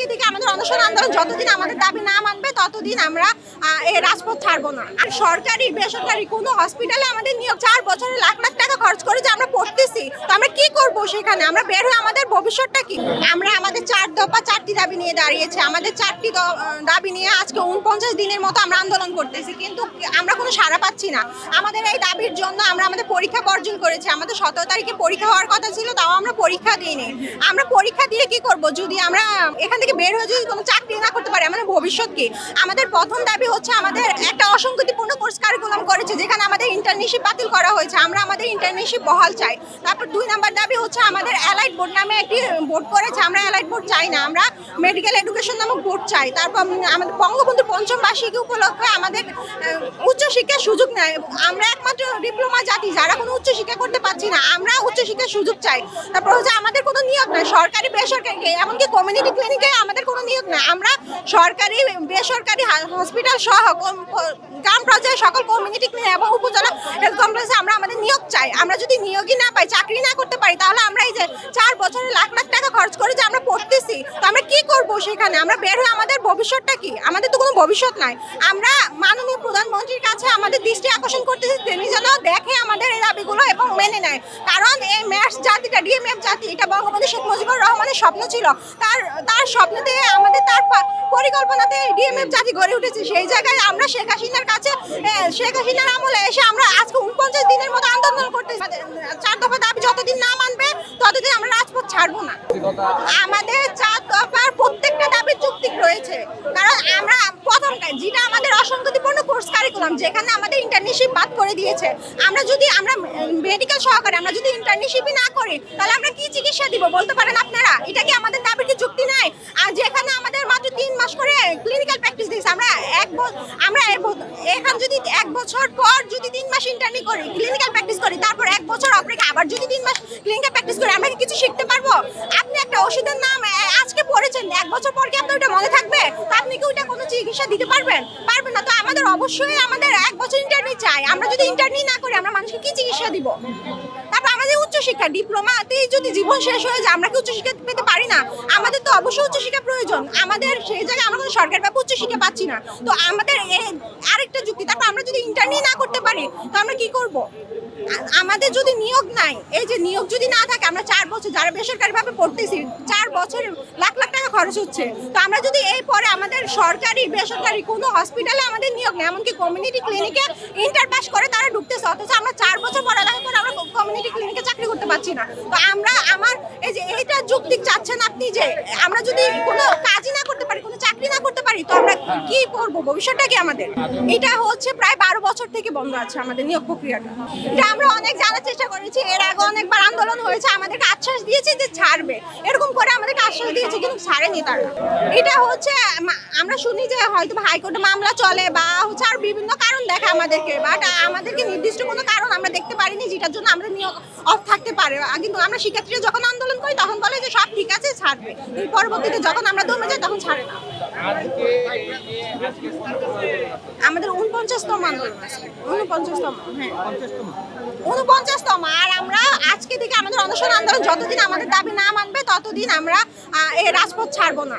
আজকে থেকে আমাদের অনশন আন্দোলন যতদিন আমাদের দাবি না মানবে, ততদিন আমরা এই রাজপথ ছাড়বো না। আর সরকারি, বেসরকারি কোনো হসপিটালে আমাদের নিয়োগ চার বছরে লাখ লাখ টাকা খরচ করে যে আমরা পড়তেছি, তো আমরা কি করব সেখানে? আমরা বের হয়ে আমাদের ভবিষ্যৎটা কি? আমরা আমাদের চার দফা, চারটি দাবি নিয়ে দাঁড়িয়েছি। আমাদের চারটি দাবি নিয়ে আজকে উনপঞ্চাশ দিনের মতো আমরা আন্দোলন করতেছি। কিন্তু কোনো সাড়া পাচ্ছি না। আমাদের এই দাবির জন্য আমরা আমাদের পরীক্ষা বর্জন করেছি। আমাদের সতেরো তারিখে পরীক্ষা হওয়ার কথা ছিল, তাও আমরা পরীক্ষা দিইনি। আমরা পরীক্ষা দিয়ে কি করব? যদি আমরা এখান থেকে বের হয়ে যদি কোনো চাকরি না করতে পারি, আমাদের ভবিষ্যৎ কি? আমাদের প্রথম দাবি হচ্ছে আমাদের একটা অসংগতিপূর্ণ কোর্স কারিকুলাম করেছে, যেখানে ইন্টার্নশিপ বাতিল করা হয়েছে, আমরা আমাদের ইন্টার্নশিপ বহাল চাই। তারপর দুই নাম্বার দাবি হচ্ছে আমাদের অ্যালাইড বোর্ড নামে একটি বোর্ড করেছে, আমরা অ্যালাইড বোর্ড চাই না, আমরা মেডিকেল এডুকেশন নামক বোর্ড চাই। তারপর আমাদের বঙ্গবন্ধু পঞ্চম বার্ষিকী উপলক্ষে আমাদের উচ্চশিক্ষার সুযোগ নেয়। আমরা একমাত্র ডিপ্লোমা জাতি, যারা কোনো উচ্চশিক্ষা করতে পারছি না, আমরা উচ্চশিক্ষার সুযোগ চাই। তারপর হচ্ছে আমাদের কোনো নিয়োগ নাই, সরকারি বেসরকারি এমনকি কমিউনিটি ক্লিনিকে আমাদের কোনো নিয়োগ নাই। আমরা সরকারি, বেসরকারি হসপিটাল সহ গ্রাম পর্যায়ে সকল কমিউনিটি ক্লিনিক এবং উপজেলা হেলথ আমরা আমাদের নিয়োগ চাই। আমরা যদি নিয়োগই না পাই, চাকরি না করতে পারি, তাহলে আমরা এই যে চার বছরে লাখ লাখ টাকা খরচ করে যে আমরা পড়তেছি, তো আমরা কি করব সেখানে? আমরা বের হয়ে আমাদের ভবিষ্যৎটা কি? আমাদের তো কোনো ভবিষ্যৎ নাই। আমরা মাননীয় প্রধানমন্ত্রীর কাছে আমাদের দৃষ্টি আকর্ষণ করতেছি, তিনি যেন দেখে আমাদের এই দাবিগুলো এবং মেনে নেয়। কারণ এই ম্যাথস জাতিটা, ডিএমএফ জাতি, এটা বঙ্গবন্ধু শেখ মুজিবুর রহমানের স্বপ্ন ছিল। তার তার স্বপ্নতে আমাদের, তার পরিকল্পনাতে ডিএমএফ জাতি গড়ে উঠেছে। সেই জায়গায় আমরা শেখ হাসিনার কাছে শেখ হাসিনার আমলে এসে আমরা আজকে উনপঞ্চাশ দিনের মতো আন্দোলন করতেছি চার দফা দাবি যতদিন না মানবে, ততদিন আমরা রাজপথ ছাড়বো না। আমাদের চার দফার প্রত্যেকটা দাবি যৌক্তিক রয়েছে। কারণ আমরা প্রথম যেটা আমাদের অসংগতিপূর্ণ কোর্স কারিকুলাম যেখানে আমাদের ইন্টার্নশিপ বাদ করে দিয়েছে। আমরা যদি আমরা মেডিকেল সহকারে আমরা যদি ইন্টার্নশিপই না করি, তাহলে আমরা কি চিকিৎসা দিব বলতে পারেন আপনারা? এটা কি আমাদের দাবির কি যুক্তি নাই আর যেখানে আমাদের মাত্র তিন মাস করে ক্লিনিক্যাল প্র্যাকটিস দিয়েছে আমরা এক ব- আমরা এ ব- এখান যদি এক বছর পর যদি তিন মাস ইন্টার্নি করি ক্লিনিক্যাল প্র্যাকটিস করি, তারপর এক বছর অপেক্ষা আবার যদি তিন মাস ক্লিনিক্যাল প্র্যাকটিস করি আমরা কিছু শিখতে পারব? আপনি একটা ওষুধের নাম আজকে পড়েছেন, এক বছর পর কি আপনার ওটা মনে থাকবে? আপনি কি ওটা কোনো চিকিৎসা দিতে পারবেন? পারবেন না, তো আমাদের অবশ্যই আমাদের এক বছর ইন্টার্নি চাই। আমরা যদি ইন্টার্নি না করি, আমরা মানুষকে কি চিকিৎসা দিব? তারপর আমাদের উচ্চশিক্ষা ডিপ্লোমাতেই যদি জীবন শেষ হয়ে যায়, আমরা কি উচ্চশিক্ষা পেতে পারি না? আমাদের তো অবশ্যই উচ্চশিক্ষা প্রয়োজন। আমাদের সেই জায়গায় আমরা সরকার বা উচ্চশিক্ষা পাচ্ছি না। তো আমাদের আরেকটা যুক্তি তারপর আমরা যদি ইন্টার্নি না করতে পারি, তো আমরা কি করব? আমাদের যদি নিয়োগ নাই, এই যে নিয়োগ যদি না থাকে, আমরা চার বছর যারা বেসরকারি ভাবে পড়তেছি, চার বছর লাখ লাখ টাকা খরচ হচ্ছে। তো আমরা যদি এই পরে আমাদের সরকারি, বেসরকারি কোনো হসপিটালে আমাদের নিয়োগ নেই, এমনকি কমিউনিটি ক্লিনিকে ইন্টার পাস করে তারা ঢুকতেছে, অথচ আমরা চার বছর পড়ালেখা করে আমরা কমিউনিটি ক্লিনিকে চাকরি করতে পারছি না। তো আমরা, আমার, এই যে এইটা যুক্তি চাচ্ছেন আপনি যে, আমরা যদি কোনো কাজই না করতে পারি, কোনো চাকরি না করতে পারি তো আমরা কি করব? ভবিষ্যৎটা কি আমাদের? এটা হচ্ছে প্রায় বারো বছর থেকে বন্ধ আছে আমাদের নিয়োগ প্রক্রিয়াটা। এটা আমরা অনেক জানার চেষ্টা করেছি এর আগে অনেকবার আন্দোলন হয়েছে আমাদেরকে আশ্বাস দিয়েছে যে ছাড়বে। এরকম করে আমাদেরকে আশ্বাস দিয়েছে কিন্তু ছাড়েনি তারা। এটা হচ্ছে আমরা শুনি যে হয়তো হাইকোর্টে মামলা চলে বা হচ্ছে আর বিভিন্ন কারণ দেখে আমাদেরকে বাট আমাদেরকে নির্দিষ্ট কোনো কারণ আমরা দেখতে পারিনি যেটার জন্য আমরা নিয়োগ অফ থাকতে পারে। কিন্তু আমরা শিক্ষার্থীরা যখন আন্দোলন করি তখন বলে যে সব ঠিক আছে ছাড়বে। পরবর্তীতে যখন আমরা দমে যাই তখন ছাড়ে না। আমাদের উনপঞ্চাশতম আন্দোলন আছে। উনপঞ্চাশতম হ্যাঁ। উনপঞ্চাশতম আর আমরা আজকে থেকে আমাদের অনশন আন্দোলন যতদিন আমাদের দাবি না মানবে ততদিন আমরা রাজপথ ছাড়বো না।